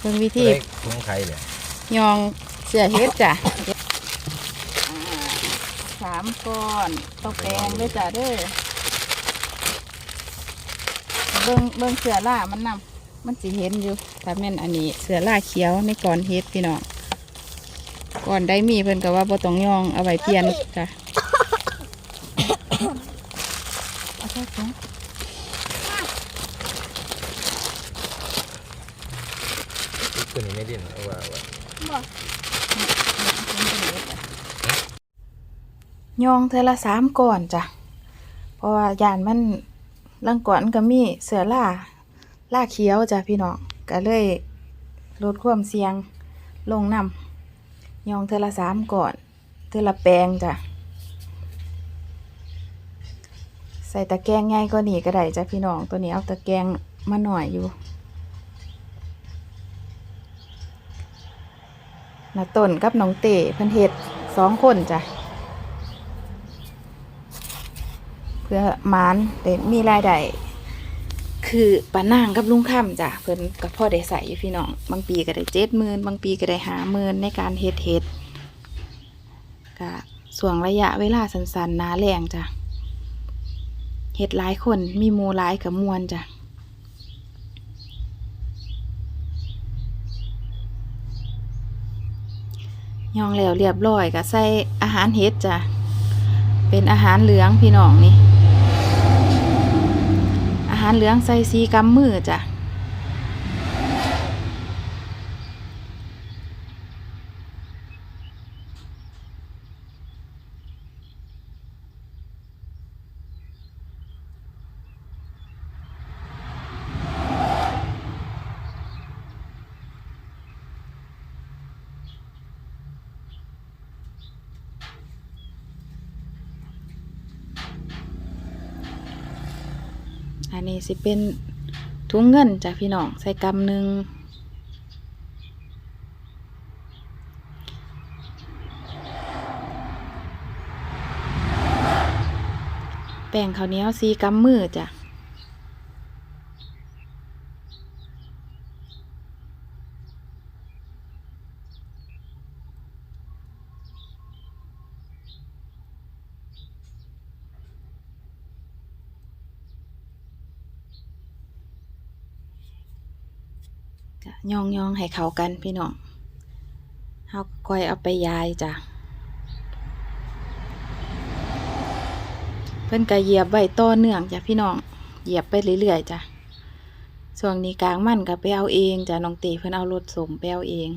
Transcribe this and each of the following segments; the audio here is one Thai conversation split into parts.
เบิ่งวิธีเล็กถุงไข่เลยยองเสือเฮ็ดจ้ะอ่าสามก้อนตกแกงด้วยจ้ะเด้อเบิ่งเบิ่งเสือล่ามันนำมันสิเห็นอยู่ถ้าแม่นอันนี้เสือล่าเขียวในก่อนเฮ็ดพี่น้องก่อนได้มีเพิ่นก็ว่าบ่ต้องยองเอาไว้เปลี่ยนจ้ะเอาเข้าไป ตัว นี้ไม่ดิ้นเอาว่าว่ายองเทอละสามก่อนจ้ะ เพราะว่ายานมันลังก่อนก็มีเสือล่าล่าเขียวจ้ะพี่น้องก็เลยลดความเสี่ยงลงนำยองเทอละสามก่อนเทอละแปลงจ้ะ ใส่ตะแกรงง่ายก็นี่ก็ได้จ้ะพี่น้องตัวนี้เอาตะแกรงมาหน่อยอยู่ นาต้นกับน้องเต้เพิ่นเฮ็ดสองคนจ้ะ เพื่อมานได้มีรายได้คือป้านางกับลุงค่ำจ้ะ เพิ่นก็พ่อได้ใส่อยู่พี่น้อง บางปีก็ได้เจ็ดหมื่นบางปีก็ได้หาหมื่นในการเฮ็ดเฮ็ดก็ส่วงระยะเวลาสั้นๆนาแรงจ้ะเฮ็ดหลายคนมีมูหลายกับมวนจ้ะ ยองแล้วเรียบร้อยก็ใส่อาหารเฮ็ดจ้ะ เป็นอาหารเหลืองพี่น้องนี่ อาหารเหลืองใส่ซีกำมือจ้ะ อันนี้สิเป็นถุงเงินจากพี่น้องใส่กำหนึ่งแป้งข้าวเหนียวสีกำมือจ้ะ จ้ะย่องย่องให้เข้ากันพี่น้องเฮาก็ค่อยเอาไปยายจ้ะเพิ่นก็เหยียบไว้ต่อเนื่องจ้ะพี่น้องเหยียบไปเรื่อยๆจ้ะช่วงนี้กลางมันก็ไปเอาเองจ้ะน้องตีเพิ่นเอารถสมไปเอาเอง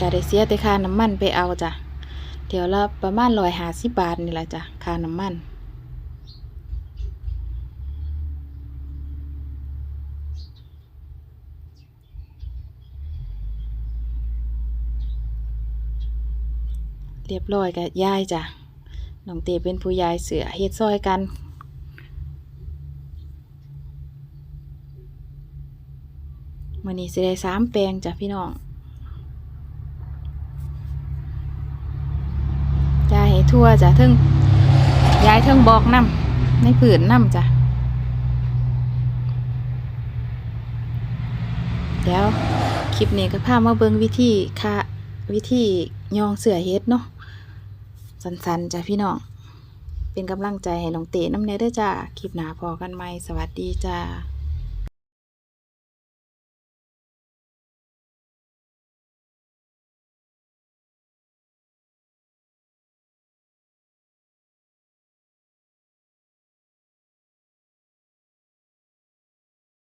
ก็ได้เสียแต่ค่าน้ำมันไปเอาจ้ะเดี๋ยวละประมาณร้อยห้าสิบบาทนี่แหละจ้ะค่าน้ำมัน เรียบร้อยกับยายจ้ะน้องเตเป็นผู้ยายเสือเฮ็ดซอยกันมื่อนี้สิได้สามแปลงจ้ะพี่น้องยายให้ทั่วจ้ะทึ่งยายทึ่งบอกน้ำในผืนน้ำจ้ะเดี๋ยวคลิปนี้ก็พามาเบิงวิธีค่ะวิธียองเสือเฮ็ดเนาะ สันๆจ้ะพี่น้อง เป็นกำลังใจให้น้องเตน้ำเนยเด้อจ้าคลิปหน้าพอกันไหมสวัสดีจ้า